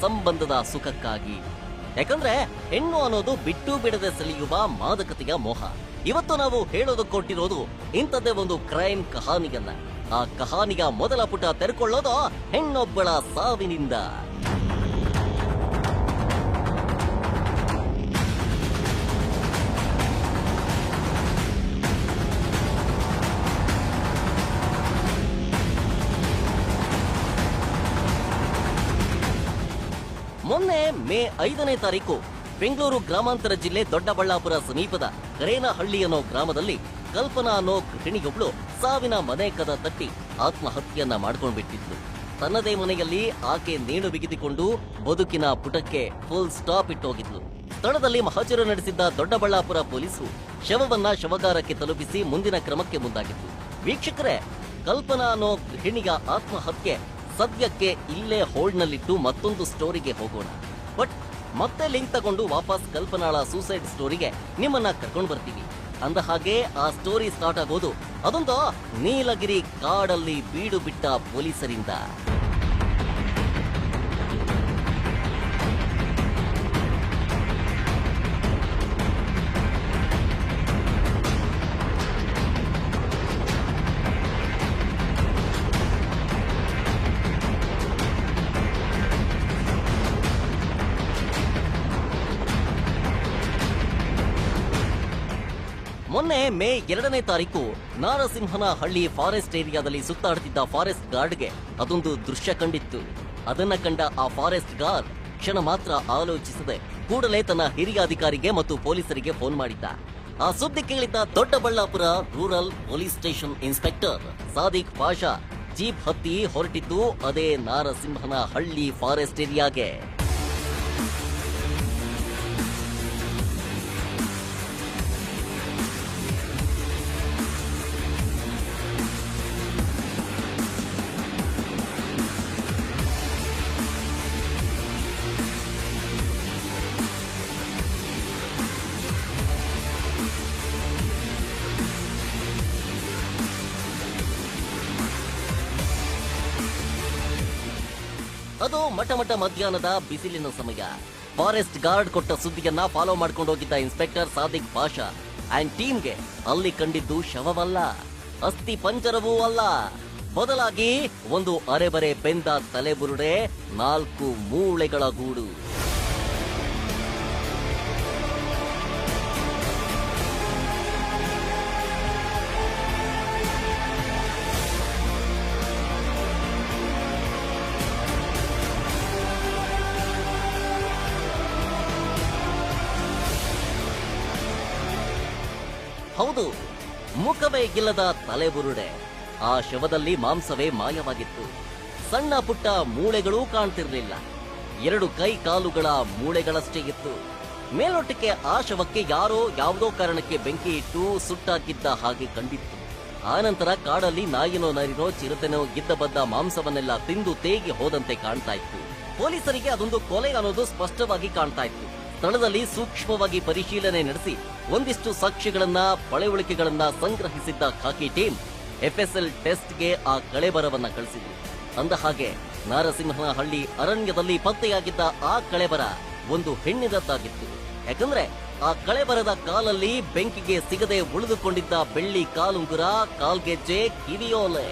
ಸಂಬಂಧದ ಸುಖಕ್ಕಾಗಿ. ಯಾಕಂದ್ರೆ ಹೆಣ್ಣು ಅನ್ನೋದು ಬಿಟ್ಟು ಬಿಡದೆ ಸಲಿಯುವ ಮಾದಕತೆಯ ಮೋಹ. ಇವತ್ತು ನಾವು ಹೇಳೋದು ಕೊಟ್ಟಿರೋದು ಇಂಥದ್ದೇ ಒಂದು ಕ್ರೈಮ್ ಕಹಾನಿಯನ್ನ. ಆ ಕಹಾನಿಯ ಮೊದಲ ಪುಟ ತೆರೆಕೊಳ್ಳೋದು ಹೆಣ್ಣೊಬ್ಬಳ ಸಾವಿನಿಂದ. ಮೇ ಐದನೇ ತಾರೀಕು ಬೆಂಗಳೂರು ಗ್ರಾಮಾಂತರ ಜಿಲ್ಲೆ ದೊಡ್ಡಬಳ್ಳಾಪುರ ಸಮೀಪದ ಕರೇನಹಳ್ಳಿ ಅನ್ನೋ ಗ್ರಾಮದಲ್ಲಿ ಕಲ್ಪನಾ ಅನ್ನೋ ಗೃಹಿಣಿಯೊಬ್ಳು ಸಾವಿನ ಮನೆ ಕದ ತಟ್ಟಿ ಆತ್ಮಹತ್ಯೆಯನ್ನ ಮಾಡ್ಕೊಂಡ್ಬಿಟ್ಟಿದ್ಲು ತನ್ನದೇ ಮನೆಯಲ್ಲಿ ಆಕೆ ನೇಣು ಬಿಗಿದುಕೊಂಡು ಬದುಕಿನ ಪುಟಕ್ಕೆ ಫುಲ್ ಸ್ಟಾಪ್ ಇಟ್ಟೋಗಿದ್ಲು. ಸ್ಥಳದಲ್ಲಿ ಮಹಜರು ನಡೆಸಿದ್ದ ದೊಡ್ಡಬಳ್ಳಾಪುರ ಪೊಲೀಸರು ಶವವನ್ನ ಶವಗಾರಕ್ಕೆ ತಲುಪಿಸಿ ಮುಂದಿನ ಕ್ರಮಕ್ಕೆ ಮುಂದಾಗಿತ್ತು ವೀಕ್ಷಕರೇ, ಕಲ್ಪನಾ ಅನ್ನೋ ಗೃಹಿಣಿಯ ಆತ್ಮಹತ್ಯೆ ಸದ್ಯಕ್ಕೆ ಇಲ್ಲೇ ಹೋಲ್ಡ್ನಲ್ಲಿಟ್ಟು ಮತ್ತೊಂದು ಸ್ಟೋರಿಗೆ ಹೋಗೋಣ. ಬಟ್ ಮತ್ತೆ ಲಿಂಕ್ ತಗೊಂಡು ವಾಪಸ್ ಕಲ್ಪನಾಳ ಸೂಸೈಡ್ ಸ್ಟೋರಿಗೆ ನಿಮ್ಮನ್ನ ಕರ್ಕೊಂಡು ಬರ್ತೀವಿ. ಅಂದ ಹಾಗೆ ಆ ಸ್ಟೋರಿ ಸ್ಟಾರ್ಟ್ ಆಗೋದು ಅದೊಂದು ನೀಲಗಿರಿ ಕಾಡಲ್ಲಿ ಬೀಡು ಬಿಟ್ಟ ಪೊಲೀಸರಿಂದ. ಮೊನ್ನೆ ಮೇ ಎರಡನೇ ತಾರೀಕು ನಾರಸಿಂಹನ ಹಳ್ಳಿ ಫಾರೆಸ್ಟ್ ಏರಿಯಾದಲ್ಲಿ ಸುತ್ತಾಡುತ್ತಿದ್ದ ಫಾರೆಸ್ಟ್ ಗಾರ್ಡ್ಗೆ ಅದೊಂದು ದೃಶ್ಯ ಕಂಡಿತ್ತು. ಅದನ್ನ ಕಂಡ ಆ ಫಾರೆಸ್ಟ್ ಗಾರ್ಡ್ ಕ್ಷಣ ಮಾತ್ರ ಆಲೋಚಿಸದೆ ಕೂಡಲೇ ತನ್ನ ಹಿರಿಯ ಅಧಿಕಾರಿಗೆ ಮತ್ತು ಪೊಲೀಸರಿಗೆ ಫೋನ್ ಮಾಡಿದ್ದ. ಆ ಸುದ್ದಿ ಕೇಳಿದ್ದ Doddaballapura rural police station inspector Sadiq Pasha, jeep ಹತ್ತಿ ಹೊರಟಿದ್ದು ಅದೇ ನಾರಸಿಂಹನ ಹಳ್ಳಿ ಫಾರೆಸ್ಟ್ ಏರಿಯಾಗೆ. ಮಠ ಮಧ್ಯಾಹ್ನದ ಬಿಸಿಲಿನ ಸಮಯ. ಫಾರೆಸ್ಟ್ ಗಾರ್ಡ್ ಕೊಟ್ಟ ಸುದ್ದಿಯನ್ನ ಫಾಲೋ ಮಾಡ್ಕೊಂಡು ಹೋಗಿದ್ದ ಇನ್ಸ್ಪೆಕ್ಟರ್ ಸಾದಿಕ್ ಪಾಷಾ ಅಂಡ್ ಟೀಮ್ಗೆ ಅಲ್ಲಿ ಕಂಡಿದ್ದು ಶವವಲ್ಲ. ಅಸ್ಥಿ ಪಂಜರವೂ ಅಲ್ಲ. ಬದಲಾಗಿ ಒಂದು ಅರೆಬರೆ ಬೆಂದ ತಲೆಬುರುಡೆ ನಾಲ್ಕು ಮೂಳೆಗಳ ಗೂಡು. ಮುಖವೇ ಇಲ್ಲದ ತಲೆಬುರುಡೆ. ಆ ಶವದಲ್ಲಿ ಮಾಂಸವೇ ಮಾಯವಾಗಿತ್ತು. ಸಣ್ಣ ಪುಟ್ಟ ಮೂಳೆಗಳೂ ಕಾಣ್ತಿರ್ಲಿಲ್ಲ. ಎರಡು ಕೈ ಕಾಲುಗಳ ಮೂಳೆಗಳಷ್ಟೇ ಇತ್ತು. ಮೇಲೊಟ್ಟಕ್ಕೆ ಆ ಶವಕ್ಕೆ ಯಾರೋ ಯಾವುದೋ ಕಾರಣಕ್ಕೆ ಬೆಂಕಿ ಇಟ್ಟು ಸುಟ್ಟಾಕಿದ್ದ ಹಾಗೆ ಕಂಡಿತ್ತು. ಆನಂತರ ಕಾಡಲ್ಲಿ ನಾಯಿನೋ ನರಿನೋ ಚಿರತೆನೋ ಗಿದ್ದ ಬದ್ದ ಮಾಂಸವನ್ನೆಲ್ಲ ತಿಂದು ತೇಗಿ ಹೋದಂತೆ ಕಾಣ್ತಾ ಇತ್ತು. ಪೊಲೀಸರಿಗೆ ಅದೊಂದು ಕೊಲೆ ಅನ್ನೋದು ಸ್ಪಷ್ಟವಾಗಿ ಕಾಣ್ತಾ ಇತ್ತು. ಸ್ಥಳದಲ್ಲಿ ಸೂಕ್ಷ್ಮವಾಗಿ ಪರಿಶೀಲನೆ ನಡೆಸಿ ಒಂದಿಷ್ಟು ಸಾಕ್ಷ್ಯಗಳನ್ನ ಪಳೆಯುಳಿಕೆಗಳನ್ನ ಸಂಗ್ರಹಿಸಿದ್ದ ಖಾಕಿ ಟೀಮ್ ಎಫ್ಎಸ್ಎಲ್ ಟೆಸ್ಟ್ಗೆ ಆ ಕಳೆಬರವನ್ನ ಕಳಿಸಿದ್ರು. ಅಂದ ಹಾಗೆ ನಾರಸಿಂಹನಹಳ್ಳಿ ಅರಣ್ಯದಲ್ಲಿ ಪತ್ತೆಯಾಗಿದ್ದ ಆ ಕಳೆಬರ ಒಂದು ಹೆಣ್ಣಿನದ್ದಾಗಿತ್ತು. ಯಾಕಂದ್ರೆ ಆ ಕಳೆಬರದ ಕಾಲಲ್ಲಿ ಬೆಂಕಿಗೆ ಸಿಗದೆ ಉಳಿದುಕೊಂಡಿದ್ದ ಬೆಳ್ಳಿ ಕಾಲುಂಗುರ, ಕಾಲ್ಗೆಜ್ಜೆ, ಕಿವಿಯೋಲೆ.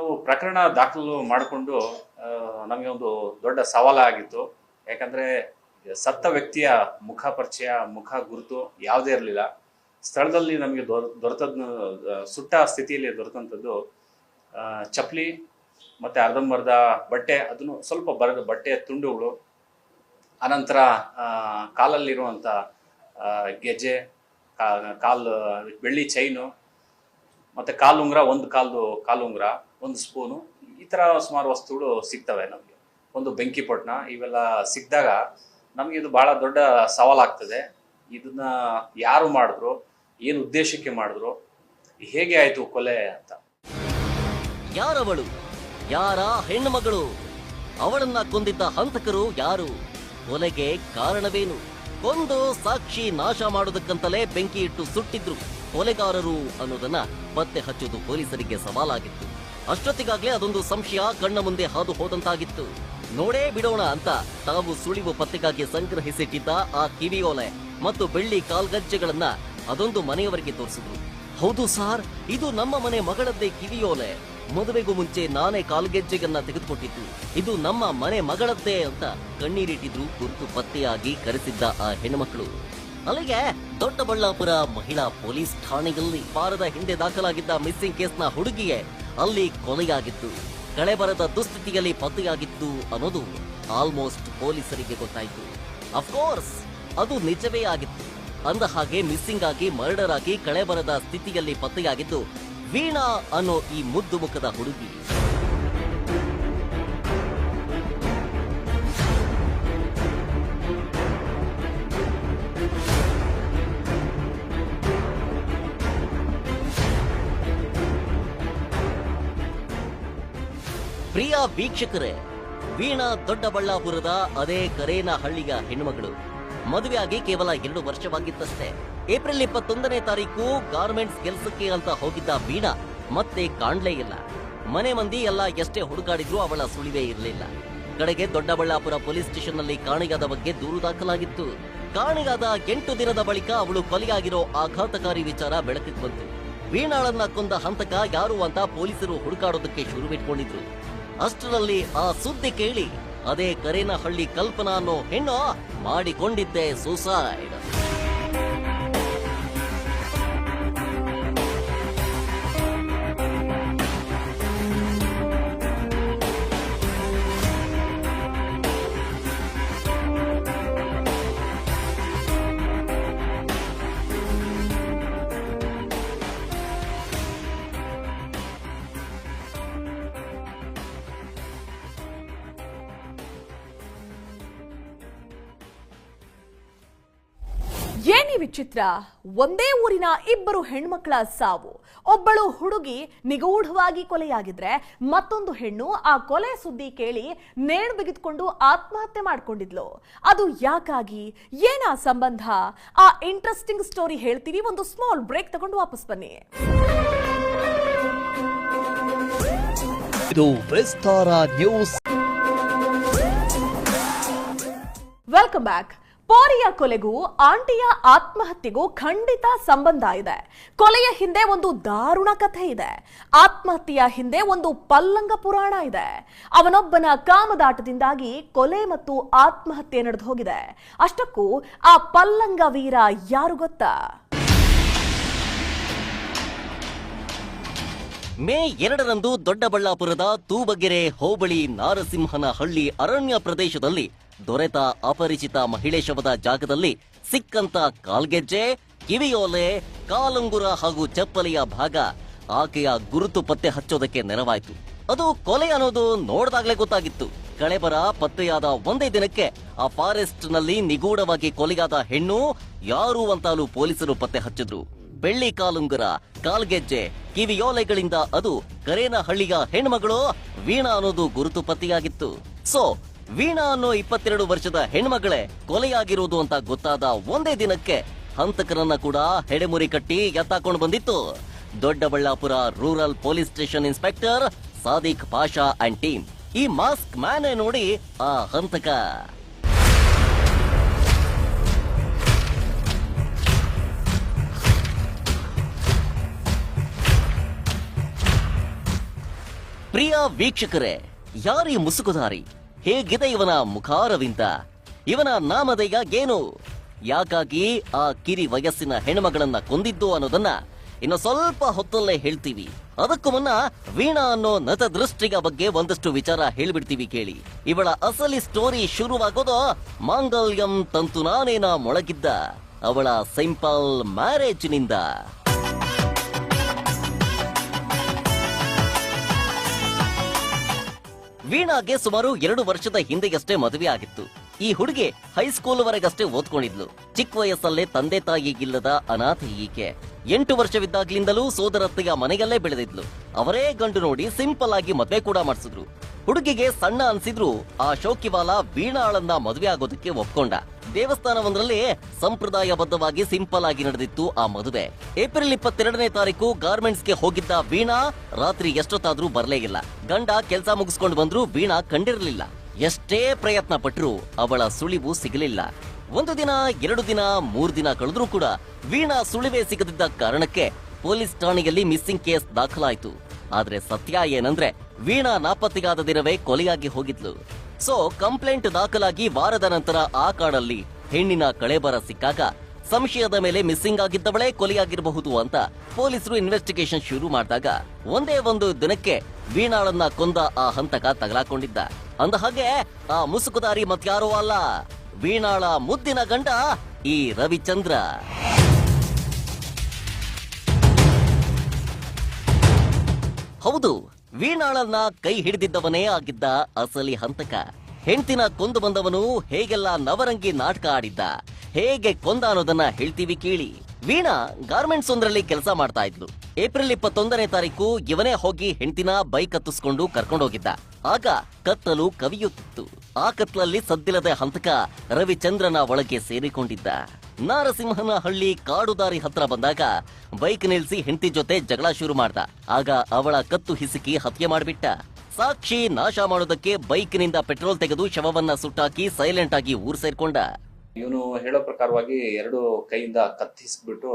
ನಾವು ಪ್ರಕರಣ ದಾಖಲು ಮಾಡಿಕೊಂಡು ನಮಗೆ ಒಂದು ದೊಡ್ಡ ಸವಾಲಾಗಿತ್ತು. ಯಾಕಂದ್ರೆ, ಸತ್ತ ವ್ಯಕ್ತಿಯ ಮುಖ ಪರಿಚಯ, ಮುಖ ಗುರುತು ಯಾವುದೇ ಇರಲಿಲ್ಲ. ಸ್ಥಳದಲ್ಲಿ ನಮಗೆ ದೊರ ಸುಟ್ಟ ಸ್ಥಿತಿಯಲ್ಲಿ ದೊರೆತಂಥದ್ದು ಚಪ್ಪಲಿ ಮತ್ತೆ ಅರ್ಧಂಬರ್ಧ ಬಟ್ಟೆ, ಅದನ್ನು ಸ್ವಲ್ಪ ಬರದ ಬಟ್ಟೆಯ ತುಂಡುಗಳು, ಅನಂತರ ಕಾಲಲ್ಲಿರುವಂಥ ಗೆಜ್ಜೆ ಕಾಲು, ಬೆಳ್ಳಿ ಚೈನು ಮತ್ತೆ ಕಾಲುಂಗ್ರ ಒಂದು ಕಾಲು ಕಾಲುಂಗ್ರ ಒಂದು ಸ್ಪೂನು. ಈ ಥರ ಸುಮಾರು ವಸ್ತುಗಳು ಸಿಗ್ತವೆ ನಮಗೆ. ಒಂದು ಬೆಂಕಿ ಪೊಟ್ಟಣ ಇವೆಲ್ಲ ಸಿಕ್ಕಿದಾಗ ನಮಗೆ ಇದು ಭಾಳ ದೊಡ್ಡ ಸವಾಲಾಗ್ತದೆ. ಇದನ್ನ ಯಾರು ಮಾಡಿದ್ರು, ಏನು ಉದ್ದೇಶಕ್ಕೆ ಮಾಡಿದ್ರು, ಹೇಗೆ ಆಯಿತು ಕೊಲೆ ಅಂತ. ಯಾರವಳು? ಯಾರ ಹೆಣ್ಣುಮಗಳು? ಅವಳನ್ನ ಕೊಂದಿದ್ದ ಹಂತಕರು ಯಾರು? ಕೊಲೆಗೆ ಕಾರಣವೇನು? ಕೊಂದು ಸಾಕ್ಷಿ ನಾಶ ಮಾಡೋದಕ್ಕಂತಲೇ ಬೆಂಕಿ ಇಟ್ಟು ಸುಟ್ಟಿದ್ರು ಕೊಲೆಗಾರರು ಅನ್ನೋದನ್ನ ಪತ್ತೆ ಹಚ್ಚುವುದು ಪೊಲೀಸರಿಗೆ ಸವಾಲಾಗಿತ್ತು. ಅಷ್ಟೊತ್ತಿಗಾಗ್ಲೇ ಅದೊಂದು ಸಂಶಯ ಕಣ್ಣ ಮುಂದೆ ಹಾದು ಹೋದಂತಾಗಿತ್ತು. ನೋಡೇ ಬಿಡೋಣ ಅಂತ ತಾವು ಸುಳಿವು ಪತ್ತೆಗಾಗಿ ಸಂಗ್ರಹಿಸಿಟ್ಟಿದ್ದ ಆ ಕಿವಿಯೋಲೆ ಮತ್ತು ಬೆಳ್ಳಿ ಕಾಲ್ಗಜ್ಜೆಗಳನ್ನ ಅದೊಂದು ಮನೆಯವರಿಗೆ ತೋರಿಸಿದ್ರು. ಹೌದು ಸಾರ್, ಇದು ನಮ್ಮ ಮನೆ ಮಗಳದ್ದೇ ಕಿವಿಯೋಲೆ ಮದುವೆಗೂ ಮುಂಚೆ ನಾನೇ ಕಾಲ್ಗೆಜ್ಜೆಗನ್ನ ತೆಗೆದುಕೊಟ್ಟಿದ್ದು. ಇದು ನಮ್ಮ ಮನೆ ಮಗಳದ್ದೇ ಅಂತ ಕಣ್ಣೀರಿಟ್ಟಿದ್ರು ಗುರುತು ಪತ್ತೆಯಾಗಿ ಕರೆಸಿದ್ದ ಆ ಹೆಣ್ಮಕ್ಳು. ಅಲ್ಲಿಗೆ ದೊಡ್ಡಬಳ್ಳಾಪುರ ಮಹಿಳಾ ಪೊಲೀಸ್ ಠಾಣೆಯಲ್ಲಿ ವಾರದ ಹಿಂದೆ ದಾಖಲಾಗಿದ್ದ ಮಿಸ್ಸಿಂಗ್ ಕೇಸ್ನ ಹುಡುಗಿಗೆ ಅಲ್ಲಿ ಕೊಲೆಯಾಗಿತ್ತು ಕಳೆಬರದ ದುಸ್ಥಿತಿಯಲ್ಲಿ ಪತ್ತೆಯಾಗಿತ್ತು ಅನ್ನೋದು ಆಲ್ಮೋಸ್ಟ್ ಪೊಲೀಸರಿಗೆ ಗೊತ್ತಾಯಿತು. ಅಫ್ಕೋರ್ಸ್ ಅದು ನಿಜವೇ ಆಗಿತ್ತು. ಅಂದ ಹಾಗೆ ಮಿಸ್ಸಿಂಗ್ ಆಗಿ ಮರ್ಡರ್ ಆಗಿ ಕಳೆಬರದ ಸ್ಥಿತಿಯಲ್ಲಿ ಪತ್ತೆಯಾಗಿದ್ದು ವೀಣಾ ಅನ್ನೋ ಈ ಮುದ್ದು ಮುಖದ ಹುಡುಗಿ. ಪ್ರಿಯ ವೀಕ್ಷಕರೇ, ವೀಣಾ ದೊಡ್ಡಬಳ್ಳಾಪುರದ ಅದೇ ಕರೇನ ಹಳ್ಳಿಯ ಹೆಣ್ಣುಮಗಳು. ಮದುವೆಯಾಗಿ ಕೇವಲ ಎರಡು ವರ್ಷವಾಗಿತ್ತಷ್ಟೇ. ಏಪ್ರಿಲ್ ಇಪ್ಪತ್ತೊಂದನೇ ತಾರೀಕು ಗಾರ್ಮೆಂಟ್ಸ್ ಕೆಲಸಕ್ಕೆ ಅಂತ ಹೋಗಿದ್ದ ವೀಣಾ ಮತ್ತೆ ಕಾಣ್ಲೇ ಇಲ್ಲ. ಮನೆ ಮಂದಿ ಎಲ್ಲ ಎಷ್ಟೇ ಹುಡುಕಾಡಿದ್ರೂ ಅವಳ ಸುಳಿವೇ ಇರಲಿಲ್ಲ. ಕಡೆಗೆ ದೊಡ್ಡಬಳ್ಳಾಪುರ ಪೊಲೀಸ್ ಸ್ಟೇಷನ್ನಲ್ಲಿ ಕಾಣೆಯಾದ ಬಗ್ಗೆ ದೂರು ದಾಖಲಾಗಿತ್ತು. ಕಾಣೆಯಾದ ಎಂಟು ದಿನದ ಬಳಿಕ ಅವಳು ಕೊಲೆಯಾಗಿರೋ ಆಘಾತಕಾರಿ ವಿಚಾರ ಬೆಳಕಿಗೆ ಬಂತು. ವೀಣಾಳನ್ನ ಕೊಂದ ಹಂತಕ ಯಾರು ಅಂತ ಪೊಲೀಸರು ಹುಡುಕಾಡೋದಕ್ಕೆ ಶುರುವಿಟ್ಕೊಂಡಿದ್ರು. ಅಷ್ಟರಲ್ಲಿ ಆ ಸುದ್ದಿ ಕೇಳಿ ಅದೇ ಕರೇನಹಳ್ಳಿ ಕಲ್ಪನಾ ಅನ್ನೋ ಹೆಣ್ಣು ಮಾಡಿಕೊಂಡಿದ್ದೆ ಸೂಸೈಡ್. ಏನಿ ವಿಚಿತ್ರ ಒಂದೇ ಊರಿನ ಇಬ್ಬರು ಹೆಣ್ಮಕ್ಳ ಸಾವು. ಒಬ್ಬಳು ಹುಡುಗಿ ನಿಗೂಢವಾಗಿ ಕೊಲೆಯಾಗಿದ್ರೆ ಮತ್ತೊಂದು ಹೆಣ್ಣು ಆ ಕೊಲೆ ಸುದ್ದಿ ಕೇಳಿ ನೇಣು ಬಿಗಿದುಕೊಂಡು ಆತ್ಮಹತ್ಯೆ ಮಾಡ್ಕೊಂಡಿದ್ಲು. ಅದು ಯಾಕಾಗಿ? ಏನ ಸಂಬಂಧ? ಆ ಇಂಟ್ರೆಸ್ಟಿಂಗ್ ಸ್ಟೋರಿ ಹೇಳ್ತೀವಿ ಒಂದು ಸ್ಮಾಲ್ ಬ್ರೇಕ್ ತಗೊಂಡು ವಾಪಸ್ ಬನ್ನಿ. ಇದು ವಿಸ್ತಾರ ನ್ಯೂಸ್ ವೆಲ್ಕಮ್ ಬ್ಯಾಕ್ ಪೋರಿಯ ಕೊಲೆಗೂ ಆಂಟಿಯ ಆತ್ಮಹತ್ಯೆಗೂ ಖಂಡಿತ ಸಂಬಂಧ ಇದೆ. ಕೊಲೆಯ ಹಿಂದೆ ಒಂದು ದಾರುಣ ಕಥೆ ಇದೆ. ಆತ್ಮಹತ್ಯೆಯ ಹಿಂದೆ ಒಂದು ಪಲ್ಲಂಗ ಪುರಾಣ ಇದೆ. ಅವನೊಬ್ಬನ ಕಾಮದಾಟದಿಂದಾಗಿ ಕೊಲೆ ಮತ್ತು ಆತ್ಮಹತ್ಯೆ ನಡೆದು ಹೋಗಿದೆ. ಅಷ್ಟಕ್ಕೂ ಆ ಪಲ್ಲಂಗ ವೀರ ಯಾರು ಗೊತ್ತಾ? ಮೇ ಎರಡರಂದು ದೊಡ್ಡಬಳ್ಳಾಪುರದ ತೂಬಗೆರೆ ಹೋಬಳಿ ನಾರಸಿಂಹನ ಹಳ್ಳಿ ಅರಣ್ಯ ಪ್ರದೇಶದಲ್ಲಿ ದೊರೆತ ಅಪರಿಚಿತ ಮಹಿಳೆ ಶವದ ಜಾಗದಲ್ಲಿ ಸಿಕ್ಕಂತ ಕಾಲ್ಗೆಜ್ಜೆ, ಕಿವಿಯೋಲೆ, ಕಾಲುಂಗುರ ಹಾಗೂ ಚಪ್ಪಲಿಯ ಭಾಗ ಆಕೆಯ ಗುರುತು ಪತ್ತೆ ಹಚ್ಚೋದಕ್ಕೆ ನೆರವಾಯಿತು. ಅದು ಕೊಲೆ ಅನ್ನೋದು ನೋಡಿದಾಗಲೇ ಗೊತ್ತಾಗಿತ್ತು. ಕಳೆಬರ ಪತ್ತೆಯಾದ ಒಂದೇ ದಿನಕ್ಕೆ ಆ ಫಾರೆಸ್ಟ್ನಲ್ಲಿ ನಿಗೂಢವಾಗಿ ಕೊಲೆಯಾದ ಹೆಣ್ಣು ಯಾರು ಅಂತಾಲೂ ಪೊಲೀಸರು ಪತ್ತೆ ಹಚ್ಚಿದ್ರು. ಬೆಳ್ಳಿ ಕಾಲುಂಗುರ, ಕಾಲ್ಗೆಜ್ಜೆ, ಕಿವಿಯೋಲೆಗಳಿಂದ ಅದು ಕರೇನಹಳ್ಳಿಯ ಹೆಣ್ಮಗಳು ವೀಣಾ ಅನ್ನೋದು ಗುರುತು ಪತ್ತೆಯಾಗಿತ್ತು. ಸೊ ವೀಣಾ ಅನ್ನೋ ಇಪ್ಪತ್ತೆರಡು ವರ್ಷದ ಹೆಣ್ಮಗಳೇ ಕೊಲೆಯಾಗಿರೋದು ಅಂತ ಗೊತ್ತಾದ ಒಂದೇ ದಿನಕ್ಕೆ ಹಂತಕರನ್ನ ಕೂಡ ಹೆಡೆಮುರಿ ಕಟ್ಟಿ ಎತ್ತಾಕೊಂಡು ಬಂದಿತ್ತು. Doddaballapura rural police station inspector Sadiq Pasha and team. ಈ ಮಾಸ್ಕ್ ಮ್ಯಾನ್ ನೋಡಿ ಆ ಹಂತಕ. ಪ್ರಿಯ ವೀಕ್ಷಕರೇ, ಯಾರೀ ಮುಸುಕುದಾರಿ ಹೇಗಿದೆ ಇವನ ಮುಖಾರವಿಂದ? ಇವನ ನಾಮಧೇಯ ಏನು ಯಾಕಾಗಿ ಆ ಕಿರಿ ವಯಸ್ಸಿನ ಹೆಣ್ಮಗಳನ್ನ ಕೊಂದಿದ್ದು ಅನ್ನೋದನ್ನ ಇನ್ನು ಸ್ವಲ್ಪ ಹೊತ್ತಲ್ಲೇ ಹೇಳ್ತೀವಿ. ಅದಕ್ಕೂ ಮುನ್ನ ವೀಣಾ ಅನ್ನೋ ನತ ದೃಷ್ಟಿಗ ಬಗ್ಗೆ ಒಂದಷ್ಟು ವಿಚಾರ ಹೇಳ್ಬಿಡ್ತೀವಿ ಕೇಳಿ. ಇವಳ ಅಸಲಿ ಸ್ಟೋರಿ ಶುರುವಾಗೋದು ಮಾಂಗಲ್ಯಂ ತಂತು ನಾನೇನ ಮೊಳಗಿದ್ದ. ಅವಳ ಸಿಂಪಲ್ ಮ್ಯಾರೇಜ್ನಿಂದ ವೀಣಾಗೆ ಸುಮಾರು ಎರಡು ವರ್ಷದ ಹಿಂದೆಯಷ್ಟೇ ಮದುವೆ ಆಗಿತ್ತು ಈ ಹುಡುಗಿ ಹೈಸ್ಕೂಲ್ ವರೆಗಷ್ಟೇ ಓದ್ಕೊಂಡಿದ್ಲು. ಚಿಕ್ಕ ವಯಸ್ಸಲ್ಲೇ ತಂದೆ ತಾಯಿಗಿಲ್ಲದ ಅನಾಥ ಅನಾಥೆ ಈಕೆ ಎಂಟು ವರ್ಷವಿದ್ದಾಗ್ಲಿಂದಲೂ ಸೋದರತ್ತೆಯ ಮನೆಯಲ್ಲೇ ಬೆಳೆದಿದ್ಲು. ಅವರೇ ಗಂಡು ನೋಡಿ ಸಿಂಪಲ್ ಆಗಿ ಮದುವೆ ಕೂಡ ಮಾಡಿಸಿದ್ರು. ಹುಡುಗಿಗೆ ಸಣ್ಣ ಅನ್ಸಿದ್ರು ಆ ಶೋಕಿವಾಲ ವೀಣಾಳನ್ನ ಮದುವೆ ಆಗೋದಕ್ಕೆ ಒಪ್ಕೊಂಡ. ದೇವಸ್ಥಾನವೊಂದರಲ್ಲಿ ಸಂಪ್ರದಾಯಬದ್ಧವಾಗಿ ಸಿಂಪಲ್ ಆಗಿ ನಡೆದಿತ್ತು ಆ ಮದುವೆ. ಏಪ್ರಿಲ್ ಇಪ್ಪತ್ತೆರಡನೇ ತಾರೀಕು ಗಾರ್ಮೆಂಟ್ಸ್ಗೆ ಹೋಗಿದ್ದ ವೀಣಾ ರಾತ್ರಿ ಎಷ್ಟೊತ್ತಾದ್ರೂ ಬರ್ಲೇ ಇಲ್ಲ. ಗಂಡ ಕೆಲಸ ಮುಗಿಸ್ಕೊಂಡು ಬಂದ್ರು ವೀಣಾ ಕಂಡಿರಲಿಲ್ಲ. ಎಷ್ಟೇ ಪ್ರಯತ್ನ ಪಟ್ಟರು ಅವಳ ಸುಳಿವು ಸಿಗಲಿಲ್ಲ. ಒಂದು ದಿನ, ಎರಡು ದಿನ, ಮೂರು ದಿನ ಕಳೆದ್ರೂ ಕೂಡ ವೀಣಾ ಸುಳಿವೇ ಸಿಗದಿದ್ದ ಕಾರಣಕ್ಕೆ ಪೊಲೀಸ್ ಠಾಣೆಯಲ್ಲಿ ಮಿಸ್ಸಿಂಗ್ ಕೇಸ್ ದಾಖಲಾಯಿತು. ಆದ್ರೆ ಸತ್ಯ ಏನಂದ್ರೆ ವೀಣಾ ನಾಪತ್ತೆಗಾದ ದಿನವೇ ಕೊಲೆಯಾಗಿ ಹೋಗಿದ್ಲು. ಸೊ ಕಂಪ್ಲೇಂಟ್ ದಾಖಲಾಗಿ ವಾರದ ನಂತರ ಆ ಕಾಡಲ್ಲಿ ಹೆಣ್ಣಿನ ಕಳೆಬರ ಸಿಕ್ಕಾಗ ಸಂಶಯದ ಮೇಲೆ ಮಿಸ್ಸಿಂಗ್ ಆಗಿದ್ದವಳೇ ಕೊಲೆಯಾಗಿರಬಹುದು ಅಂತ ಪೊಲೀಸರು ಇನ್ವೆಸ್ಟಿಗೇಷನ್ ಶುರು ಮಾಡಿದಾಗ ಒಂದೇ ಒಂದು ದಿನಕ್ಕೆ ವೀಣಾಳನ್ನ ಕೊಂದ ಆ ಹಂತಕ ತಗಲಾಕೊಂಡಿದ್ದ. ಅಂದ ಹಾಗೆ ಆ ಮುಸುಕುದಾರಿ ಮತ್ಯಾರೋ ಅಲ್ಲ. ವೀಣಾಳ ಮುದ್ದಿನ ಗಂಡ ಈ ರವಿಚಂದ್ರ. ಹೌದು, ವೀಣಾಳನ್ನ ಕೈ ಹಿಡಿದಿದ್ದವನೇ ಆಗಿದ್ದ ಅಸಲಿ ಹಂತಕ. ಹೆಂಡತಿನ ಕೊಂದು ಬಂದವನು ಹೇಗೆಲ್ಲ ನವರಂಗಿ ನಾಟಕ ಆಡಿದ್ದ, ಹೇಗೆ ಕೊಂದ ಅನ್ನೋದನ್ನ ಹೇಳ್ತೀವಿ ಕೇಳಿ. ವೀಣಾ ಗಾರ್ಮೆಂಟ್ಸ್ ಒಂದರಲ್ಲಿ ಕೆಲಸ ಮಾಡ್ತಾ ಇದ್ಲು. ಏಪ್ರಿಲ್ ಇಪ್ಪತ್ತೊಂದನೇ ತಾರೀಕು ಇವನೇ ಹೋಗಿ ಹೆಂಡತಿನ ಬೈಕ್ ಹತ್ತಿಸ್ಕೊಂಡು ಕರ್ಕೊಂಡೋಗಿದ್ದ ಆಗ ಕತ್ತಲು ಕವಿಯುತ್ತಿತ್ತು. ಆ ಕತ್ಲಲ್ಲಿ ಸದ್ದಿಲ್ಲದೆ ಹಂತಕ ರವಿಚಂದ್ರನ ಒಳಗೆ ಸೇರಿಕೊಂಡಿದ್ದ. ನಾರಸಿಂಹನ ಹಳ್ಳಿ ಕಾಡುದಾರಿ ಹತ್ರ ಬಂದಾಗ ಬೈಕ್ ನಿಲ್ಸಿ ಹೆಂಡತಿ ಜೊತೆ ಜಗಳ ಶುರು ಮಾಡ್ದ. ಆಗ ಅವಳ ಕತ್ತು ಹಿಸುಕಿ ಹತ್ಯೆ ಮಾಡಿಬಿಟ್ಟ. ಸಾಕ್ಷಿ ನಾಶ ಮಾಡೋದಕ್ಕೆ ಬೈಕ್ನಿಂದ ಪೆಟ್ರೋಲ್ ತೆಗೆದು ಶವವನ್ನ ಸುಟ್ಟಾಕಿ ಸೈಲೆಂಟ್ ಆಗಿ ಊರ್ ಸೇರ್ಕೊಂಡ. ಇವನು ಹೇಳೋ ಪ್ರಕಾರವಾಗಿ ಎರಡು ಕೈಯಿಂದ ಕತ್ತಿಸ್ಬಿಟ್ಟು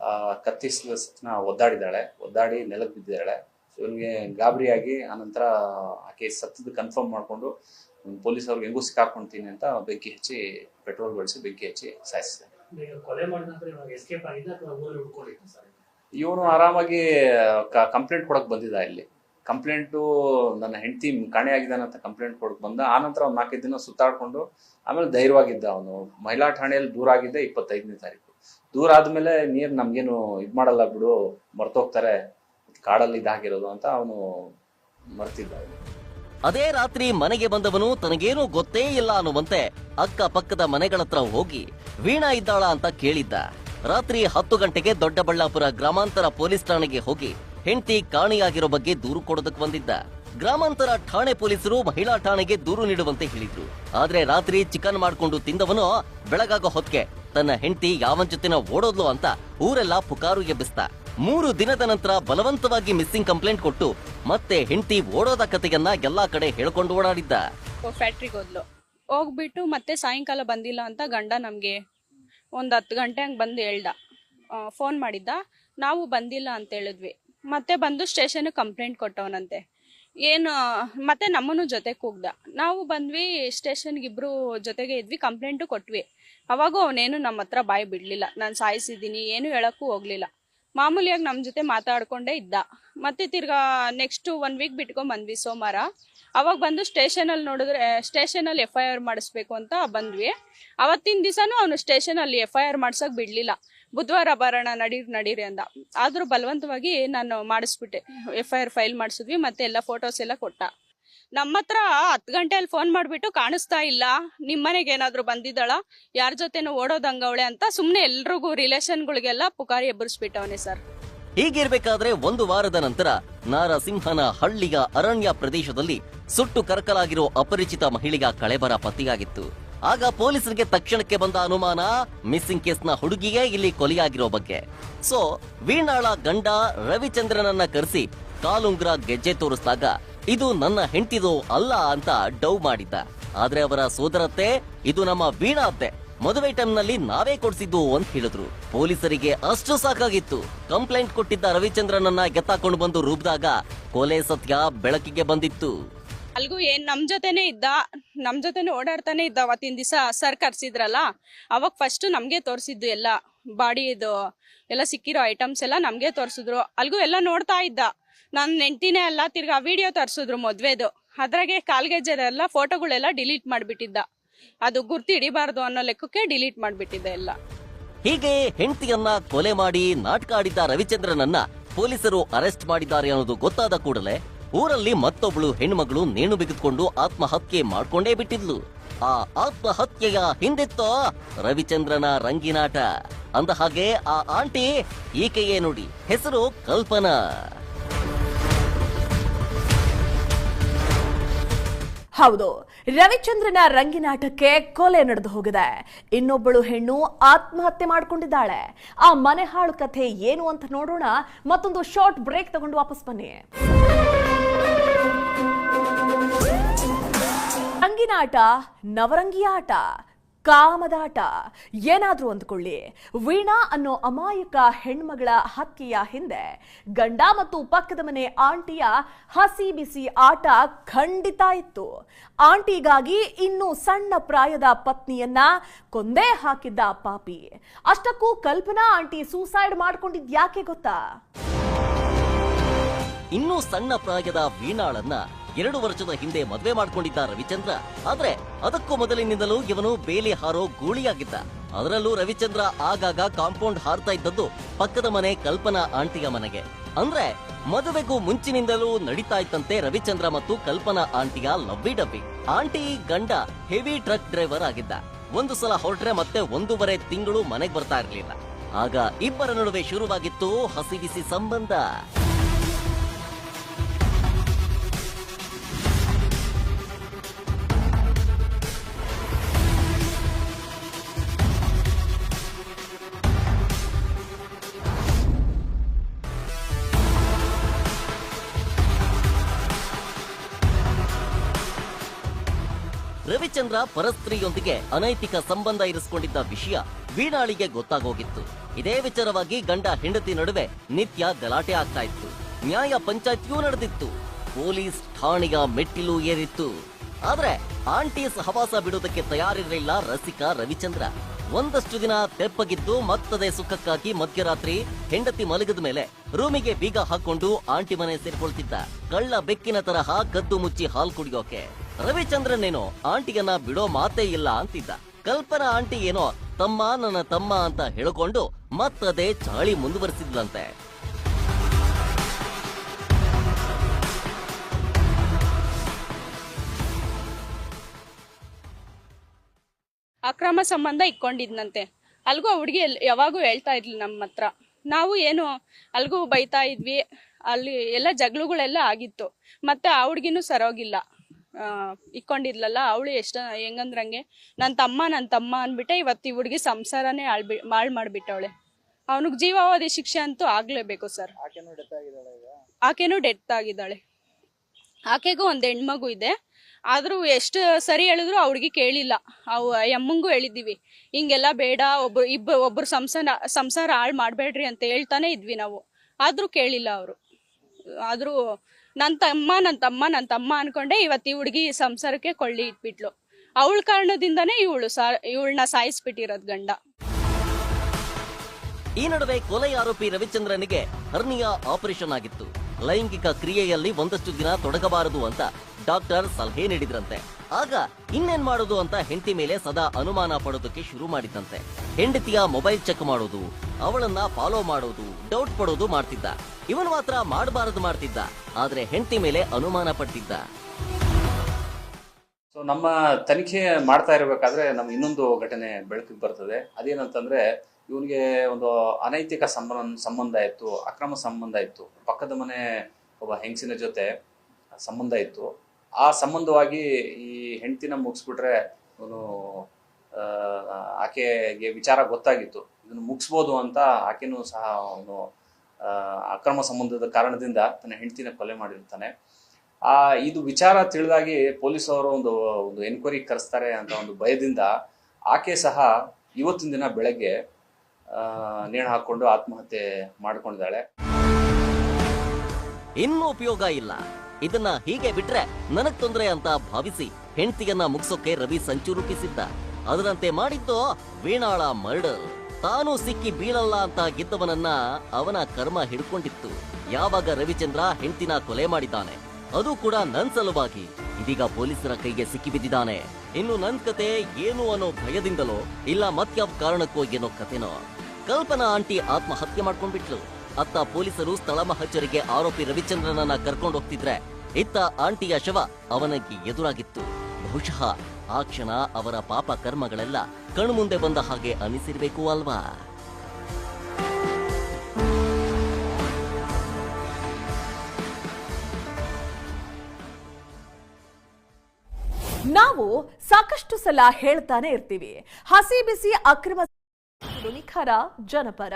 ಆ ಕತ್ತಿಸ್ನ ಒದ್ದಾಡಿದಾಳೆ ಒದ್ದಾಡಿ ನೆಲಕ್ಕೆ ಬಿದ್ದಿದ್ದಾಳೆ. ಇವನಿಗೆ ಗಾಬರಿಯಾಗಿ ಆನಂತರ ಆಕೆ ಸತ್ತದ ಕನ್ಫರ್ಮ್ ಮಾಡಿಕೊಂಡು ಪೊಲೀಸ್ ಅವ್ರಿಗೆ ಹೆಂಗೂ ಸಿಕ್ಕಾಕೊಂತೀನಿ ಅಂತ ಬೆಂಕಿ ಹಚ್ಚಿ ಪೆಟ್ರೋಲ್ ಬಳಸಿ ಬೆಂಕಿ ಹಚ್ಚಿ ಸಾಯಿಸಿದೆ. ಇವನು ಆರಾಮಾಗಿ ಕಂಪ್ಲೇಂಟ್ ಕೊಡಕ್ ಬಂದಿದ್ದ ಇಲ್ಲಿ. ಕಂಪ್ಲೇಂಟು ನನ್ನ ಹೆಂಡತಿ ಕಾಣೆಯಾಗಿದ್ದಾನೆ ಅಂತ ಕಂಪ್ಲೇಂಟ್ ಕೊಡಕ್ಕೆ ಬಂದ. ಆನಂತರ ಅವ್ನು ನಾಲ್ಕೈದು ದಿನ ಸುತ್ತಾಡಿಕೊಂಡು ಆಮೇಲೆ ಧೈರ್ಯವಾಗಿದ್ದ ಅವನು. ಮಹಿಳಾ ಠಾಣೆಯಲ್ಲಿ ದೂರ ಆಗಿದ್ದೆ ಇಪ್ಪತ್ತೈದನೇ ತಾರೀಕು. ದೂರ ಆದಮೇಲೆ ನೀರು ನಮಗೇನು ಇದು ಮಾಡಲ್ಲ ಬಿಡು, ಮರ್ತೋಗ್ತಾರೆ, ಕಾಡಲ್ಲಿ ಇದಾಗಿರೋದು ಅಂತ ಅವನು ಮರ್ತಿದ್ದ ಅದೇ ರಾತ್ರಿ ಮನೆಗೆ ಬಂದವನು ತನಗೇನು ಗೊತ್ತೇ ಇಲ್ಲ ಅನ್ನುವಂತೆ ಅಕ್ಕ ಪಕ್ಕದ ಮನೆಗಳತ್ರ ಹೋಗಿ ವೀಣಾ ಇದ್ದಾಳ ಅಂತ ಕೇಳಿದ್ದ. ರಾತ್ರಿ ಹತ್ತು ಗಂಟೆಗೆ ದೊಡ್ಡಬಳ್ಳಾಪುರ ಗ್ರಾಮಾಂತರ ಪೊಲೀಸ್ ಠಾಣೆಗೆ ಹೋಗಿ ಹೆಂಡತಿ ಕಾಣೆಯಾಗಿರೋ ಬಗ್ಗೆ ದೂರು ಕೊಡೋದಕ್ಕೆ ಬಂದಿದ್ದ. ಗ್ರಾಮಾಂತರ ಠಾಣೆ ಪೊಲೀಸರು ಮಹಿಳಾ ಠಾಣೆಗೆ ದೂರು ನೀಡುವಂತೆ ಹೇಳಿದ್ರು. ಆದ್ರೆ ರಾತ್ರಿ ಚಿಕನ್ ಮಾಡ್ಕೊಂಡು ತಿಂದವನು ಬೆಳಗಾಗೋ ಹೊತ್ತಿಗೆ ತನ್ನ ಹೆಂಡತಿ ಯಾವನ್ ಜೊತೆನ ಓಡೋದ್ಲು ಅಂತ ಊರೆಲ್ಲ ಪುಕಾರು ಎಬ್ಬಿಸ್ತ. ಮೂರು ದಿನದ ನಂತರ ಬಲವಂತವಾಗಿ ಮಿಸ್ಸಿಂಗ್ ಕಂಪ್ಲೇಂಟ್ ಕೊಟ್ಟು ಮತ್ತೆ ಹೆಂಡತಿ ಓಡೋದ ಕತೆಯನ್ನ ಎಲ್ಲಾ ಕಡೆ ಹೇಳ್ಕೊಂಡು ಓಡಾಡಿದ್ದ. ಫ್ಯಾಕ್ಟ್ರಿಗೆ ಹೋದ್ಲು. ಹೋಗ್ಬಿಟ್ಟು ಮತ್ತೆ ಸಾಯಂಕಾಲ ಬಂದಿಲ್ಲ ಅಂತ ಗಂಡ ನಮ್ಗೆ ಒಂದ್ ಹತ್ತು ಗಂಟೆ ಹಂಗ್ ಬಂದು ಹೇಳ್ದ. ಫೋನ್ ಮಾಡಿದ್ದ. ನಾವು ಬಂದಿಲ್ಲ ಅಂತ ಹೇಳಿದ್ವಿ. ಮತ್ತೆ ಬಂದು ಸ್ಟೇಷನ್ ಕಂಪ್ಲೇಂಟ್ ಕೊಟ್ಟವನಂತೆ. ಏನು, ಮತ್ತೆ ನಮ್ಮನ್ನು ಜೊತೆ ಕೂಗ್ದ. ನಾವು ಬಂದ್ವಿ, ಸ್ಟೇಷನ್ಗೆ ಇಬ್ರು ಜೊತೆಗೆ ಇದ್ವಿ, ಕಂಪ್ಲೇಂಟು ಕೊಟ್ವಿ. ಅವಾಗ ಅವನೇನು ನಮ್ಮ ಹತ್ರ ಬಾಯಿ ಬಿಡ್ಲಿಲ್ಲ. ನಾನು ಸಾಯಿಸಿದ್ದೀನಿ, ಏನು ಹೇಳಕ್ಕೂ ಹೋಗ್ಲಿಲ್ಲ. ಮಾಮೂಲಿಯಾಗಿ ನಮ್ಮ ಜೊತೆ ಮಾತಾಡ್ಕೊಂಡೇ ಇದ್ದ. ಮತ್ತೆ ತಿರ್ಗಾ ನೆಕ್ಸ್ಟ್ ಒನ್ ವೀಕ್ ಬಿಟ್ಕೊಂಡ್ ಬಂದ್ವಿ ಸೋಮವಾರ. ಅವಾಗ ಬಂದು ಸ್ಟೇಷನಲ್ಲಿ ನೋಡಿದ್ರೆ ಸ್ಟೇಷನಲ್ಲಿ ಎಫ್ ಐ ಆರ್ ಮಾಡಿಸ್ಬೇಕು ಅಂತ ಬಂದ್ವಿ. ಅವತ್ತಿನ ದಿವಸನೂ ಅವನು ಸ್ಟೇಷನಲ್ಲಿ ಎಫ್ ಐ ಆರ್ ಮಾಡ್ಸಕ್ ಬಿಡ್ಲಿಲ್ಲ. ಬುಧವಾರ ಬರೋಣ ನಡೀರಿ ನಡೀರಿ ಅಂದ. ಆದರೂ ಬಲವಂತವಾಗಿ ನಾನು ಮಾಡಿಸ್ಬಿಟ್ಟೆ. ಎಫ್ ಐ ಆರ್ ಫೈಲ್ ಮಾಡಿಸಿದ್ವಿ, ಮತ್ತೆ ಎಲ್ಲ ಫೋಟೋಸ್ ಎಲ್ಲ ಕೊಟ್ಟ. ನಮ್ಮ ಹತ್ರ ಹತ್ತು ಗಂಟೆಯಲ್ಲಿ ಫೋನ್ ಮಾಡಿಬಿಟ್ಟು ಕಾಣಿಸ್ತಾ ಇಲ್ಲ. ನಿಮ್ಮ ಮನೆಗೆ ಏನಾದರೂ ಬಂದಿದ್ದಾಳ? ಯಾರ ಜೊತೆನೂ ಓಡೋದಂಗವಳೆ ಅಂತ ಸುಮ್ಮನೆ ಎಲ್ರಿಗೂ ರಿಲೇಷನ್ಗಳಿಗೆಲ್ಲ ಪುಕಾರಿ ಎಬ್ಬರಿಸ್ಬಿಟ್ಟವನೇ ಸರ್ ಹೀಗಿರ್ಬೇಕಾದ್ರೆ ಒಂದು ವಾರದ ನಂತರ ನಾರಸಿಂಹನ ಹಳ್ಳಿಯ ಅರಣ್ಯ ಪ್ರದೇಶದಲ್ಲಿ ಸುಟ್ಟು ಕರಕಲಾಗಿರೋ ಅಪರಿಚಿತ ಮಹಿಳೆಯ ಕಳೆಬರ ಪತ್ತೆಯಾಗಿತ್ತು. ಆಗ ಪೊಲೀಸರಿಗೆ ತಕ್ಷಣಕ್ಕೆ ಬಂದ ಅನುಮಾನ ಮಿಸ್ಸಿಂಗ್ ಕೇಸ್ನ ಹುಡುಗಿಯೇ ಇಲ್ಲಿ ಕೊಲೆಯಾಗಿರೋ ಬಗ್ಗೆ. ಸೊ, ವೀಣಾಳ ಗಂಡ ರವಿಚಂದ್ರನನ್ನ ಕರೆಸಿ ಕಾಲುಂಗ್ರ ಗೆಜ್ಜೆ ತೋರಿಸಿದಾಗ ಇದು ನನ್ನ ಹೆಂಡತಿದು ಅಲ್ಲ ಅಂತ ಡೌ ಮಾಡಿದ್ದ. ಆದ್ರೆ ಅವರ ಸೋದರತ್ತೆ, ಇದು ನಮ್ಮ ವೀಣಾ ಅತ್ತೆ. ಮದುವೆ ಟೈಮ್ನಲ್ಲಿ ನಾವೇ ಕೊಡ್ಸಿದ್ದು ಅಂತ ಹೇಳಿದ್ರು. ಪೊಲೀಸರಿಗೆ ಅಷ್ಟು ಸಾಕಾಗಿತ್ತು. ಕಂಪ್ಲೇಂಟ್ ಕೊಟ್ಟಿದ್ದ ರವಿಚಂದ್ರನನ್ನ ಗೆತ್ತಾಕೊಂಡು ಬಂದು ರೂಬ್ದಾಗ ಕೊಲೆ ಸತ್ಯ ಬೆಳಕಿಗೆ ಬಂದಿತ್ತು. ಅಲ್ಗೂ ಏನ್ ನಮ್ ಜೊತೆನೆ ಇದ್ದ, ನಮ್ ಜೊತೆನೆ ಓಡಾಡ್ತಾನೆ ಇದ್ದ ಅವತ್ತಿನ ದಿವಸ ಸರ್ ಕರ್ಸಿದ್ರಲ್ಲ, ಅವಾಗ ಫಸ್ಟ್ ನಮ್ಗೆ ತೋರಿಸಿದ್ದು ಎಲ್ಲ, ಬಾಡಿ ಇದು ಎಲ್ಲ ಸಿಕ್ಕಿರೋ ಐಟಮ್ಸ್ ಎಲ್ಲ ನಮ್ಗೆ ತೋರಿಸಿದ್ರು. ಅಲ್ಗೂ ಎಲ್ಲ ನೋಡ್ತಾ ಇದ್ದ. ನನ್ನ ನೆಂಟಿನೇ ಅಲ್ಲ, ತಿರ್ಗಾ ವಿಡಿಯೋ ತರಿಸಿದ್ರು ಮದ್ವೆದು. ಅದ್ರಾಗೆ ಕಾಲ್ಗೆಜ್ಜೆಲ್ಲ ಫೋಟೋಗಳೆಲ್ಲ ಡಿಲೀಟ್ ಮಾಡಿಬಿಟ್ಟಿದ್ದ. ಅದು ಗುರ್ತು ಹಿಡಿಬಾರ್ದು ಅನ್ನೋ ಲೆಕ್ಕಕ್ಕೆ ಡಿಲೀಟ್ ಮಾಡ್ಬಿಟ್ಟಿದ್ದೆ ಎಲ್ಲ. ಹೀಗೆ ಹೆಂಡತಿಯನ್ನ ಕೊಲೆ ಮಾಡಿ ನಾಟಕ ಆಡಿದ್ದ ರವಿಚಂದ್ರನನ್ನ ಪೊಲೀಸರು ಅರೆಸ್ಟ್ ಮಾಡಿದ್ದಾರೆ ಅನ್ನೋದು ಗೊತ್ತಾದ ಕೂಡಲೇ ಊರಲ್ಲಿ ಮತ್ತೊಬ್ಳು ಹೆಣ್ಮಗಳು ನೇಣು ಬಿಗಿದುಕೊಂಡು ಆತ್ಮಹತ್ಯೆ ಮಾಡ್ಕೊಂಡೇ ಬಿಟ್ಟಿದ್ಲು. ಆ ಆತ್ಮಹತ್ಯೆಯ ಹಿಂದಿತ್ತೋ ರವಿಚಂದ್ರನ ರಂಗಿನಾಟ. ಅಂದ ಹಾಗೆ ಆ ಆಂಟಿ ಈಕೆಯೇ ನೋಡಿ, ಹೆಸರು ಕಲ್ಪನಾ. ಹೌದು, ರವಿಚಂದ್ರನ ರಂಗಿನಾಟಕ್ಕೆ ಕೊಲೆ ನಡೆದು ಹೋಗಿದೆ. ಇನ್ನೊಬ್ಬಳು ಹೆಣ್ಣು ಆತ್ಮಹತ್ಯೆ ಮಾಡ್ಕೊಂಡಿದ್ದಾಳೆ. ಆ ಮನೆ ಹಾಳು ಕಥೆ ಏನು ಅಂತ ನೋಡೋಣ, ಮತ್ತೊಂದು ಶಾರ್ಟ್ ಬ್ರೇಕ್ ತಗೊಂಡು ವಾಪಸ್ ಬನ್ನಿ. ರಂಗಿನಾಟ ನವರಂಗಿ ಆಟ ಕಾಮದಾಟ, ಏನಾದ್ರೂ ಅಂದ್ಕೊಳ್ಳಿ. ವೀಣಾ ಅನ್ನೋ ಅಮಾಯಕ ಹೆಣ್ಮಗಳ ಹತ್ಯೆಯ ಹಿಂದೆ ಗಂಡ ಮತ್ತು ಪಕ್ಕದ ಮನೆ ಆಂಟಿಯ ಹಸಿ ಬಿಸಿ ಆಟ ಖಂಡಿತ ಇತ್ತು. ಆಂಟಿಗಾಗಿ ಇನ್ನು ಸಣ್ಣ ಪ್ರಾಯದ ಪತ್ನಿಯನ್ನ ಕೊಂದೇ ಹಾಕಿದ್ದ ಪಾಪಿ. ಅಷ್ಟಕ್ಕೂ ಕಲ್ಪನಾ ಆಂಟಿ ಸೂಸೈಡ್ ಮಾಡ್ಕೊಂಡಿದ್ ಯಾಕೆ ಗೊತ್ತಾ? ಇನ್ನೂ ಸಣ್ಣ ಪ್ರಾಯದ ವೀಣಾಳನ್ನ ಎರಡು ವರ್ಷದ ಹಿಂದೆ ಮದುವೆ ಮಾಡಿಕೊಂಡಿದ್ದ ರವಿಚಂದ್ರ. ಆದ್ರೆ ಅದಕ್ಕೂ ಮೊದಲಿನಿಂದಲೂ ಇವನು ಬೇಲಿ ಹಾರೋ ಗೂಳಿಯಾಗಿದ್ದ. ಅದರಲ್ಲೂ ರವಿಚಂದ್ರ ಆಗಾಗ ಕಾಂಪೌಂಡ್ ಹಾರ್ತಾ ಇದ್ದದ್ದು ಪಕ್ಕದ ಮನೆ ಕಲ್ಪನಾ ಆಂಟಿಯ ಮನೆಗೆ. ಅಂದ್ರೆ ಮದುವೆಗೂ ಮುಂಚಿನಿಂದಲೂ ನಡೀತಾ ಇತ್ತಂತೆ ರವಿಚಂದ್ರ ಮತ್ತು ಕಲ್ಪನಾ ಆಂಟಿಯ ಲವ್ವಿ ಡಬ್ಬಿ. ಆಂಟಿ ಗಂಡ ಹೆವಿ ಟ್ರಕ್ ಡ್ರೈವರ್ ಆಗಿದ್ದ. ಒಂದು ಸಲ ಹೊರಟ್ರೆ ಮತ್ತೆ ಒಂದೂವರೆ ತಿಂಗಳು ಮನೆಗೆ ಬರ್ತಾ ಇರಲಿಲ್ಲ. ಆಗ ಇಬ್ಬರ ನಡುವೆ ಶುರುವಾಗಿತ್ತು ಹಸಿವಿಸಿ ಸಂಬಂಧ. ರವಿಚಂದ್ರ ಪರಸ್ತ್ರೀಯೊಂದಿಗೆ ಅನೈತಿಕ ಸಂಬಂಧ ಇರಿಸಿಕೊಂಡಿದ್ದ ವಿಷಯ ವೀಣಾಳಿಗೆ ಗೊತ್ತಾಗೋಗಿತ್ತು. ಇದೇ ವಿಚಾರವಾಗಿ ಗಂಡ ಹೆಂಡತಿ ನಡುವೆ ನಿತ್ಯ ಗಲಾಟೆ ಆಗ್ತಾ ಇತ್ತು. ನ್ಯಾಯ ಪಂಚಾಯತ್ಯೂ ನಡೆದಿತ್ತು. ಪೊಲೀಸ್ ಠಾಣೆಯ ಮೆಟ್ಟಿಲು ಏರಿತ್ತು. ಆದ್ರೆ ಆಂಟಿ ಸಹವಾಸ ಬಿಡುವುದಕ್ಕೆ ತಯಾರಿರಲಿಲ್ಲ ರಸಿಕ ರವಿಚಂದ್ರ. ಒಂದಷ್ಟು ದಿನ ತೆಪ್ಪಗಿದ್ದು ಮತ್ತದೆ ಸುಖಕ್ಕಾಗಿ ಮಧ್ಯರಾತ್ರಿ ಹೆಂಡತಿ ಮಲಗಿದ ಮೇಲೆ ರೂಮಿಗೆ ಬೀಗ ಹಾಕೊಂಡು ಆಂಟಿ ಮನೆ ಸೇರ್ಕೊಳ್ತಿದ್ದ. ಕಳ್ಳ ಬೆಕ್ಕಿನ ತರಹ ಕದ್ದು ಮುಚ್ಚಿ ಹಾಲ್ ಕುಡಿಯೋಕೆ. ರವಿಚಂದ್ರನೇನೋ ಆಂಟಿಗನ್ನ ಬಿಡೋ ಮಾತೇ ಇಲ್ಲ ಅಂತಿದ್ದ. ಕಲ್ಪನಾ ಆಂಟಿ ಏನೋ ತಮ್ಮ ನನ್ನ ತಮ್ಮ ಅಂತ ಹೇಳ್ಕೊಂಡು ಮತ್ತದೇ ಚಾಳಿ ಮುಂದುವರಿಸಿದ್ಲಂತೆ. ಅಕ್ರಮ ಸಂಬಂಧ ಇಟ್ಕೊಂಡಿದ್ನಂತೆ. ಅಲ್ಗೂ ಆ ಹುಡುಗಿ ಯಾವಾಗೂ ಹೇಳ್ತಾ ಇದ್ಲು ನಮ್ಮ ಹತ್ರ. ನಾವು ಏನು ಅಲ್ಗೂ ಬೈತಾ ಇದ್ವಿ. ಅಲ್ಲಿ ಎಲ್ಲ ಜಗಳಗಳೆಲ್ಲ ಆಗಿತ್ತು. ಮತ್ತೆ ಆ ಹುಡುಗಿನೂ ಸರೋಗಿಲ್ಲ. ಇಕ್ಕೊಂಡಿದ್ಲಲ್ಲ ಅವಳು ಎಷ್ಟ ಹೆಂಗಂದ್ರಂಗೆ ನನ್ನ ತಮ್ಮ ನನ್ನ ತಮ್ಮ ಅಂದ್ಬಿಟ್ಟೆ ಇವತ್ತು ಈ ಹುಡುಗಿ ಸಂಸಾರನೇ ಆಳ್ಬಿ ಮಾಳ್ ಮಾಡಿಬಿಟ್ಟವಳೆ. ಅವನಿಗೆ ಜೀವಾವಧಿ ಶಿಕ್ಷೆ ಅಂತೂ ಆಗ್ಲೇಬೇಕು ಸರ್. ಆಕೆನೂ ಡೆತ್ ಆಗಿದ್ದಾಳೆ ಆಕೆಗೂ ಒಂದು ಹೆಣ್ಮಗು ಇದೆ. ಆದ್ರೂ ಎಷ್ಟು ಸರಿ ಹೇಳಿದ್ರು ಹುಡ್ಗಿ ಕೇಳಿಲ್ಲ. ಅವು ಯಮ್ಮಂಗೂ ಹೇಳಿದ್ದೀವಿ ಹಿಂಗೆಲ್ಲ ಬೇಡ ಒಬ್ರು ಇಬ್ಬರು ಒಬ್ರು ಸಂಸಾರ ಸಂಸಾರ ಹಾಳು ಮಾಡಬೇಡ್ರಿ ಅಂತ ಹೇಳ್ತಾನೆ ಇದ್ವಿ ನಾವು. ಆದ್ರೂ ಕೇಳಿಲ್ಲ ಅವರು. ಆದ್ರೂ ನನ್ನ ತಮ್ಮ ನನ್ನ ತಮ್ಮ ನನ್ನ ತಮ್ಮ ಅನ್ಕೊಂಡೆ ಇವತ್ತು ಈ ಹುಡುಗಿ ಸಂಸಾರಕ್ಕೆ ಕೊಳ್ಳಿ ಇಟ್ಬಿಟ್ಲು. ಅವಳ ಕಾರಣದಿಂದನೇ ಇವಳು ಸಾ ಇವಳನ್ನ ಸಾಯಿಸ್ಬಿಟ್ಟಿರೋದು ಗಂಡ. ಈ ನಡುವೆ ಕೊಲೆ ಆರೋಪಿ ರವಿಚಂದ್ರನಿಗೆ ಹರ್ನಿಯಾ ಆಪರೇಷನ್ ಆಗಿತ್ತು. ಲೈಂಗಿಕ ಕ್ರಿಯೆಯಲ್ಲಿ ಒಂದಷ್ಟು ದಿನ ತೊಡಗಬಾರದು ಅಂತ ಡಾಕ್ಟರ್ ಸಲಹೆ ನೀಡಿದ್ರಂತೆ. ಆಗ ಇನ್ನೇನ್ ಮಾಡೋದು ಅಂತ ಹೆಂಡತಿ ಮೇಲೆ ಸದಾ ಅನುಮಾನ ಪಡೋದಕ್ಕೆ ಶುರು ಮಾಡಿದ್ದಂತೆ. ಹೆಂಡತಿಯ ಮೊಬೈಲ್ ಚೆಕ್ ಮಾಡೋದು ಅವಳನ್ನ ಫಾಲೋ ಮಾಡೋದು ಡೌಟ್ ಪಡೋದು ಮಾಡ್ತಿದ್ದ. ಇವನು ಮಾತ್ರ ಮಾಡಬಾರದು ಮಾಡ್ತಿದ್ದ. ಆದ್ರೆ ಹೆಂಡತಿ ಮೇಲೆ ಅನುಮಾನ ಪಡ್ತಿದ್ದ. ಸೊ ನಮ್ಮ ತನಿಖೆ ಮಾಡ್ತಾ ಇರಬೇಕಾದ್ರೆ ನಮ್ ಇನ್ನೊಂದು ಘಟನೆ ಬೆಳಕಿಗೆ ಬರ್ತದೆ. ಅದೇನಂತಂದ್ರೆ, ಇವನಿಗೆ ಒಂದು ಅನೈತಿಕ ಸಂಬಂಧ ಸಂಬಂಧ ಇತ್ತು, ಅಕ್ರಮ ಸಂಬಂಧ ಇತ್ತು. ಪಕ್ಕದ ಮನೆ ಒಬ್ಬ ಹೆಂಗಸಿನ ಜೊತೆ ಸಂಬಂಧ ಇತ್ತು. ಆ ಸಂಬಂಧವಾಗಿ ಈ ಹೆಂಡತಿನ ಮುಗಿಸ್ಬಿಟ್ರೆ ಇವನು ಆಕೆಗೆ ವಿಚಾರ ಗೊತ್ತಾಗಿತ್ತು. ಇದನ್ನು ಮುಗಿಸ್ಬೋದು ಅಂತ ಆಕೆನೂ ಸಹ ಅವನು ಅಕ್ರಮ ಸಂಬಂಧದ ಕಾರಣದಿಂದ ತನ್ನ ಹೆಂಡತಿನ ಕೊಲೆ ಮಾಡಿರ್ತಾನೆ ಆ, ಇದು ವಿಚಾರ ತಿಳಿದಾಗಿ ಪೊಲೀಸ್ ಅವರು ಒಂದು ಒಂದು ಎನ್ಕ್ವೈರಿ ಕರೆಸ್ತಾರೆ ಅಂತ ಒಂದು ಭಯದಿಂದ ಆಕೆ ಸಹ ಇವತ್ತಿನ ದಿನ ಬೆಳಗ್ಗೆ ನೇಣು ಹಾಕೊಂಡು ಆತ್ಮಹತ್ಯೆ ಮಾಡ್ಕೊಂಡಿದ್ದಾಳೆ. ಇನ್ನೂ ಉಪಯೋಗ ಇಲ್ಲ. ಇದನ್ನ ಹೀಗೆ ಬಿಟ್ರೆ ನನಗ್ ತೊಂದರೆ ಅಂತ ಭಾವಿಸಿ ಹೆಂಡತಿಯನ್ನ ಮುಗಿಸೋಕೆ ರವಿ ಸಂಚು ರೂಪಿಸಿದ್ದ. ಅದರಂತೆ ಮಾಡಿದ್ದು ವೀಣಾಳ ಮರ್ಡರ್. ತಾನು ಸಿಕ್ಕಿ ಬೀಳಲ್ಲ ಅಂತ ಗೆದ್ದವನನ್ನ ಅವನ ಕರ್ಮ ಹಿಡ್ಕೊಂಡಿತ್ತು. ಯಾವಾಗ ರವಿಚಂದ್ರ ಹೆಂಡತಿನ ಕೊಲೆ ಮಾಡಿದ್ದಾನೆ, ಅದು ಕೂಡ ನನ್ ಸಲುವಾಗಿ. ಇದೀಗ ಪೊಲೀಸರ ಕೈಗೆ ಸಿಕ್ಕಿಬಿದ್ದಿದ್ದಾನೆ ಇನ್ನು ನನ್ ಕತೆ ಏನು ಅನ್ನೋ ಭಯದಿಂದಲೋ, ಇಲ್ಲ ಮತ್ಯಾವ ಕಾರಣಕ್ಕೋ ಏನೋ ಕತೆನೋ. ಕಲ್ಪನಾ ಆಂಟಿ ಆತ್ಮಹತ್ಯೆ ಮಾಡ್ಕೊಂಡ್ಬಿಟ್ಲು. ಅತ್ತ ಪೊಲೀಸರು ಸ್ಥಳ ಮಹಚ್ಚರಿಗೆ ಆರೋಪಿ ರವಿಚಂದ್ರನನ್ನ ಕರ್ಕೊಂಡು ಹೋಗ್ತಿದ್ರೆ, ಇತ್ತ ಆಂಟಿಯ ಶವ ಅವನಿಗೆ ಎದುರಾಗಿತ್ತು. ಬಹುಶಃ ಆ ಕ್ಷಣ ಅವರ ಪಾಪ ಕರ್ಮಗಳೆಲ್ಲ ಕಣ್ಮುಂದೆ ಬಂದ ಹಾಗೆ ಅನಿಸಿರ್ಬೇಕು ಅಲ್ವಾ? ನಾವು ಸಾಕಷ್ಟು ಸಲ ಹೇಳ್ತಾನೆ ಇರ್ತೀವಿ. ಹಸಿ ಬಿಸಿ ಅಕ್ರಮ ನಿಖರ ಜನಪರ.